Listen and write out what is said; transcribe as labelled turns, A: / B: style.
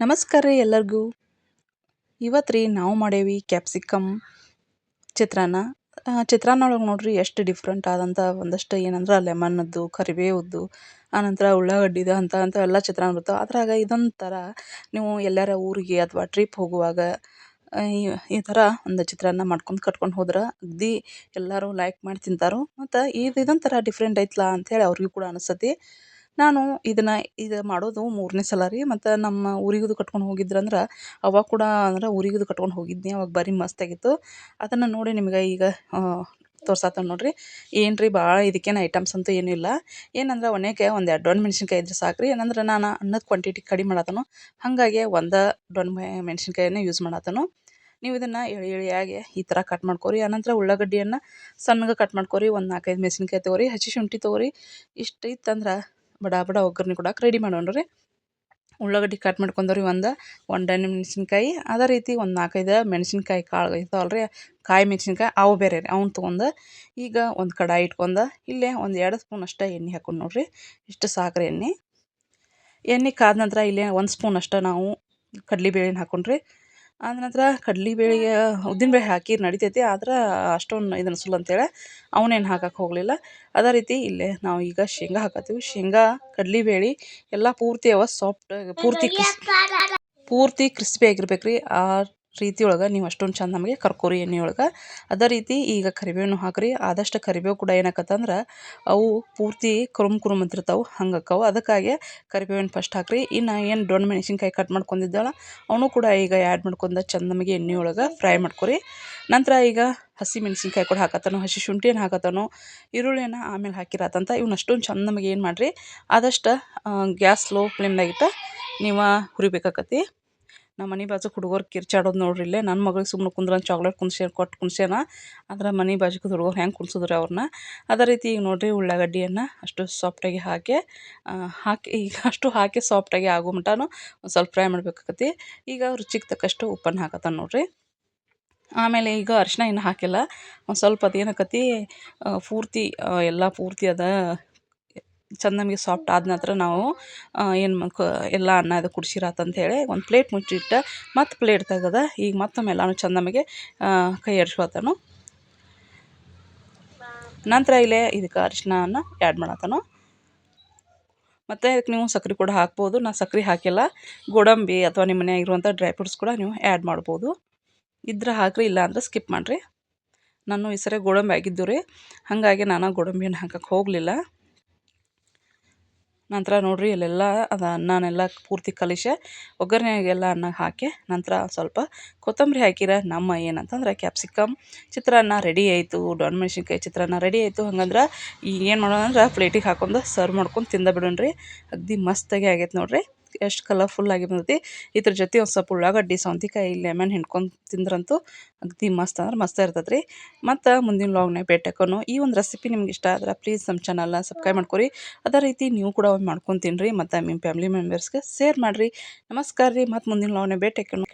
A: ನಮಸ್ಕಾರ ರೀ ಎಲ್ಲರಿಗೂ. ಇವತ್ತು ರೀ ನಾವು ಮಾಡೇವಿ ಕ್ಯಾಪ್ಸಿಕಮ್ ಚಿತ್ರಾನ್ನ. ಚಿತ್ರಾನ್ನ ಒಳಗೆ ನೋಡ್ರಿ ಎಷ್ಟು ಡಿಫ್ರೆಂಟ್ ಆದಂಥ ಒಂದಷ್ಟು ಏನಂದ್ರೆ ಲೆಮನ್ನದ್ದು ಕರಿಬೇವದ್ದು ಆನಂತರ ಉಳ್ಳಾಗಡ್ಡಿದು ಅಂತ ಅಂತ ಎಲ್ಲ ಚಿತ್ರಾನ್ನ ಬರ್ತಾವೆ ಅದ್ರಾಗ ಇದೊಂಥರ ನೀವು ಎಲ್ಲಾರ ಊರಿಗೆ ಅಥವಾ ಟ್ರಿಪ್ ಹೋಗುವಾಗ ಈ ಈ ಥರ ಒಂದು ಚಿತ್ರಾನ್ನ ಮಾಡ್ಕೊಂಡು ಕಟ್ಕೊಂಡು ಹೋದ್ರೆ ಅಗ್ದಿ ಎಲ್ಲರೂ ಲೈಕ್ ಮಾಡಿ ತಿಂತಾರೋ. ಮತ್ತು ಇದು ಇದೊಂಥರ ಡಿಫ್ರೆಂಟ್ ಐತ್ಲಾ ಅಂಥೇಳಿ ಅವ್ರಿಗೂ ಕೂಡ ಅನಿಸ್ತತಿ. ನಾನು ಇದನ್ನು ಇದು ಮಾಡೋದು ಮೂರನೇ ಸಲ ರೀ. ಮತ್ತು ನಮ್ಮ ಊರಿಗದು ಕಟ್ಕೊಂಡು ಹೋಗಿದ್ರಂದ್ರೆ ಅವಾಗ ಕೂಡ ಅಂದ್ರೆ ಊರಿಗದು ಕಟ್ಕೊಂಡು ಹೋಗಿದ್ನಿ. ಅವಾಗ ಭಾರಿ ಮಸ್ತಾಗಿತ್ತು ಅದನ್ನು ನೋಡಿ ನಿಮ್ಗೆ ಈಗ ತೋರ್ಸಾತವ್ ನೋಡ್ರಿ. ಏನು ರೀ ಭಾಳ ಇದಕ್ಕೇನು ಐಟಮ್ಸ್ ಅಂತೂ ಏನೂ ಇಲ್ಲ. ಏನಂದ್ರೆ ಒಣಕ್ಕೆ ಒಂದು ಎರಡು ದೊಣ್ಣೆ ಮೆಣಸಿನ್ಕಾಯಿ ಇದ್ರೆ ಸಾಕು ರೀ ಏನಂದ್ರೆ ನಾನು ಅನ್ನದ ಕ್ವಾಂಟಿಟಿ ಕಡಿಮೆ ಮಾಡತ್ತನು ಹಾಗಾಗಿ ಒಂದು ಮೆ, ಮೆಣ್ಸಿನ್ಕಾಯನ್ನೇ ಯೂಸ್ ಮಾಡತ್ತನು ನೀವು ಇದನ್ನು ಎಳಿ ಎಳೆಯಾಗಿ ಈ ಥರ ಕಟ್ ಮಾಡ್ಕೊರಿ. ಆನಂತರ ಉಳ್ಳಾಗಡ್ಡಿಯನ್ನು ಸಣ್ಣಗೆ ಕಟ್ ಮಾಡ್ಕೊರಿ. ಒಂದು ನಾಲ್ಕೈದು ಮೆಣಸಿನ್ಕಾಯಿ ತೊಗೊರಿ. ಹಸಿ ಶುಂಠಿ ತೊಗೊರಿ. ಇಷ್ಟು ಇತ್ತಂದ್ರೆ ಬಡ ಬಡ ಒಗ್ಗರಣೆ ಕೊಡಕ್ಕೆ ರೆಡಿ ಮಾಡೋಣ ರೀ ಉಳ್ಳಾಗಡ್ಡಿ ಕಟ್ ಮಾಡ್ಕೊಂಡವ್ರಿ ಒಂದು ಒಂದು ಮೆಣಸಿನ್ಕಾಯಿ. ಅದೇ ರೀತಿ ಒಂದು ನಾಲ್ಕೈದು ಮೆಣಸಿನ್ಕಾಯಿ, ಕಾಳು ಇರ್ತಾವಲ್ಲ ರೀ ಕಾಯಿ ಮೆಣಸಿನ್ಕಾಯಿ ಅವು ಬೇರೆ ರೀ, ಅವ್ನ ತೊಗೊಂಡು ಈಗ ಒಂದು ಕಡಾಯಿ ಇಟ್ಕೊಂಡು ಇಲ್ಲೇ ಒಂದು ಎರಡು ಸ್ಪೂನ್ ಅಷ್ಟೇ ಎಣ್ಣೆ ಹಾಕೊಂಡು ನೋಡ್ರಿ. ಇಷ್ಟು ಸಾಕ್ರಿ ಎಣ್ಣೆ. ಎಣ್ಣೆ ಕಾದ ನಂತರ ಇಲ್ಲೇ ಒಂದು ಸ್ಪೂನ್ ಅಷ್ಟೇ ನಾವು ಕಡ್ಲೆಬೇಳೆನ ಹಾಕೊಂಡ್ರಿ. ಆದ ನಂತರ ಉದ್ದಿನ ಬೇ ಹಾಕಿ ನಡಿತೈತಿ, ಆದ್ರೆ ಅಷ್ಟೊಂದು ಇದು ಅನ್ಸಲ್ಲ ಅಂತೇಳಿ ಅವನೇನು ಹಾಕಕ್ಕೆ ಹೋಗಲಿಲ್ಲ. ಅದೇ ರೀತಿ ಇಲ್ಲೇ ನಾವು ಈಗ ಶೇಂಗಾ ಹಾಕತ್ತೀವಿ ಶೇಂಗಾ ಕಡ್ಲೆಬೇಳೆ ಎಲ್ಲ ಪೂರ್ತಿ ಅವ ಸಾಫ್ಟ್ ಪೂರ್ತಿ ಪೂರ್ತಿ ಕ್ರಿಸ್ಪಿ ಆಗಿರ್ಬೇಕು ರೀ ಆ ರೀತಿ ಒಳಗೆ ನೀವು ಅಷ್ಟೊಂದು ಚಂದ ನಮಗೆ ಕರ್ಕೋರಿ ಎಣ್ಣೆಯೊಳಗೆ. ಅದೇ ರೀತಿ ಈಗ ಕರಿಬೇವನ್ನು ಹಾಕ್ರಿ, ಆದಷ್ಟು ಕರಿಬೇವು ಕೂಡ ಏನಾಕತ್ತಂದ್ರೆ ಅವು ಪೂರ್ತಿ ಕುರುಮ್ ಕುರುಮ್ ಅಂತಿರ್ತಾವೆ ಹಂಗೆ ಅಕ್ಕವು ಅದಕ್ಕಾಗಿ ಕರಿಬೇವಿನ ಫಸ್ಟ್ ಹಾಕ್ರಿ. ಇನ್ನು ಏನು ದೊಣ್ಣೆ ಮೆಣಸಿನ್ಕಾಯಿ ಕಟ್ ಮಾಡ್ಕೊಂಡಿದ್ದಾಳ, ಅವನು ಕೂಡ ಈಗ ಆ್ಯಡ್ ಮಾಡ್ಕೊಂಡು ಚಂದ ನಮಗೆ ಎಣ್ಣೆಯೊಳಗೆ ಫ್ರೈ ಮಾಡ್ಕೊರಿ. ನಂತರ ಈಗ ಹಸಿ ಮೆಣಸಿನ್ಕಾಯಿ ಕೂಡ ಹಾಕತ್ತಾನು, ಹಸಿ ಶುಂಠಿಯನ್ನು ಹಾಕತ್ತಾನು, ಈರುಳ್ಳಿಯನ್ನು ಆಮೇಲೆ ಹಾಕಿರತ್ತಂತ ಇವ್ನ ಅಷ್ಟೊಂದು ಚಂದ ನಮಗೆ ಏನು ಮಾಡಿರಿ, ಆದಷ್ಟು ಗ್ಯಾಸ್ ಲೋ ಫ್ಲೇಮ್ದಾಗಿಟ್ಟು ನೀವು ಹುರಿಬೇಕಾಕತಿ ನಮ್ಮ ಮನೆ ಬಾಜು ಹುಡುಗರು ಕಿರ್ಚಾಡೋದು ನೋಡ್ರಿ ಇಲ್ಲೇ. ನನ್ನ ಮಗಳಿಗೆ ಸುಮ್ಮನೆ ಕುಂದ್ರನ್ ಚಾಕ್ಲೇಟ್ ಕುನ್ಸೆ ಕೊಟ್ಟು ಕುಣ್ಸೇನ ಆದ್ರೆ ಮನೆ ಬಾಜುಕದ ಹುಡುಗರು ಹೆಂಗೆ ಕುಣ್ಸಿದ್ರು ಅವ್ರನ್ನ ಅದೇ ರೀತಿ ಈಗ ನೋಡ್ರಿ ಉಳ್ಳಾಗಡ್ಡಿಯನ್ನು ಅಷ್ಟು ಸಾಫ್ಟಾಗಿ ಹಾಕಿ ಹಾಕಿ, ಈಗ ಅಷ್ಟು ಹಾಕಿ ಸಾಫ್ಟಾಗಿ ಆಗೋ ಮಟನು ಒಂದು ಸ್ವಲ್ಪ ಫ್ರೈ ಮಾಡ್ಬೇಕಾಕತಿ. ಈಗ ರುಚಿಗೆ ತಕ್ಕಷ್ಟು ಉಪ್ಪನ್ನು ಹಾಕತ್ತಾನ ನೋಡ್ರಿ. ಆಮೇಲೆ ಈಗ ಅರಿಶಿನ ಇನ್ನು ಹಾಕಿಲ್ಲ. ಒಂದು ಸ್ವಲ್ಪ ಅದು ಏನಾಕತಿ ಪೂರ್ತಿ ಎಲ್ಲ ಪೂರ್ತಿ ಅದ ಚಂದ ನಮಗೆ ಸಾಫ್ಟ್ ಆದ ನಂತರ ನಾವು ಏನು ಎಲ್ಲ ಅನ್ನ ಅದು ಕುಡ್ಸಿರಾತ್ ಹೇಳಿ ಒಂದು ಪ್ಲೇಟ್ ಮುಚ್ಚಿಟ್ಟು ಮತ್ತು ಪ್ಲೇಟ್ ತೆಗೆದ ಈಗ ಮತ್ತೊಮ್ಮೆ ಎಲ್ಲಾನು ಚಂದ ನಮಗೆ ಕೈ ಆಡಿಸ್ಕೊತಾನು ನಂತರ ಇಲ್ಲೇ ಇದಕ್ಕೆ ಅರಿಶಿನ ಆ್ಯಡ್ ಮಾಡತ್ತಾನು ಮತ್ತು ಇದಕ್ಕೆ ನೀವು ಸಕ್ರೆ ಕೂಡ ಹಾಕ್ಬೋದು. ನಾನು ಸಕ್ರೆ ಹಾಕಿಲ್ಲ. ಗೋಡಂಬಿ ಅಥವಾ ನಿಮ್ಮ ಮನೆಯಾಗ ಇರುವಂಥ ಡ್ರೈ ಫ್ರೂಟ್ಸ್ ಕೂಡ ನೀವು ಆ್ಯಡ್ ಮಾಡ್ಬೋದು. ಇದ್ರೆ ಹಾಕ್ರಿ, ಇಲ್ಲ ಅಂದರೆ ಸ್ಕಿಪ್ ಮಾಡಿರಿ. ನಾನು ಈ ಸರಿ ಗೋಡಂಬಿ ಆಗಿದ್ದು ರೀ. ಹಾಗಾಗಿ ನಾನು ಗೋಡಂಬಿಯನ್ನು ಹಾಕಕ್ಕೆ ಹೋಗಲಿಲ್ಲ. ನಂತರ ನೋಡ್ರಿ ಇಲ್ಲೆಲ್ಲ ಅದು ಅನ್ನನೆಲ್ಲ ಪೂರ್ತಿ ಕಲಿಸಿ ಒಗ್ಗರಣೆಗೆಲ್ಲ ಅನ್ನ ಹಾಕಿ ನಂತರ ಸ್ವಲ್ಪ ಕೊತ್ತಂಬರಿ ಹಾಕಿರ ನಮ್ಮ ಏನಂತಂದ್ರೆ ಕ್ಯಾಪ್ಸಿಕಮ್ ಚಿತ್ರಾನ್ನ ರೆಡಿ ಆಯಿತು. ಡೊಣ್ ಮೆಣಸಿನ್ಕಾಯಿ ಚಿತ್ರಾನ್ನ ರೆಡಿ ಆಯಿತು. ಹಂಗಂದ್ರೆ ಈಗ ಏನು ಮಾಡೋಣ ಅಂದ್ರೆ ಪ್ಲೇಟಿಗೆ ಹಾಕೊಂಡು ಸರ್ವ್ ಮಾಡ್ಕೊಂಡು ತಿಂದ ಬಿಡೋಣ ರೀ ಅಗ್ದಿ ಮಸ್ತಾಗಿ ಆಗೈತೆ ನೋಡ್ರಿ. ಎಷ್ಟು ಕಲರ್ಫುಲ್ ಬಂದೈತಿ. ಇದ್ರ ಜೊತೆ ಒಂದು ಸ್ವಲ್ಪ ಉಳ್ಳಾಗಡ್ಡಿ, ಸೌಂತಿಕಾಯಿ ಲೆಮನ್ ಹಿಂಡ್ಕೊಂಡು ತಿಂದ್ರಂತೂ ಅಗ್ದಿ ಮಸ್ತ್ ಅಂದ್ರೆ ಮಸ್ತ್ ಇರ್ತದೆ ರೀ ಮತ್ತು ಮುಂದಿನ ಲಾಗ್ನಾಗ ಭೇಟಿಯಾಕೋನು ಈ ಒಂದು ರೆಸಿಪಿ ನಿಮ್ಗೆ ಇಷ್ಟ ಆದ್ರೆ ಪ್ಲೀಸ್ ನಮ್ಮ ಚಾನಲ್ನ ಸಬ್ಸ್ಕ್ರೈಬ್ ಮಾಡ್ಕೊರಿ. ಅದೇ ರೀತಿ ನೀವು ಕೂಡ ಮಾಡ್ಕೊಂಡು ತಿನ್ನಿರಿ ಮತ್ತು ನಿಮ್ಮ ಫ್ಯಾಮಿಲಿ ಮೆಂಬರ್ಸ್ಗೆ ಶೇರ್ ಮಾಡಿರಿ. ನಮಸ್ಕಾರ ರೀ ಮತ್ತು ಮುಂದಿನ ಲಾಗ್ನಾಗ ಭೇಟಿಯಾಕೋನು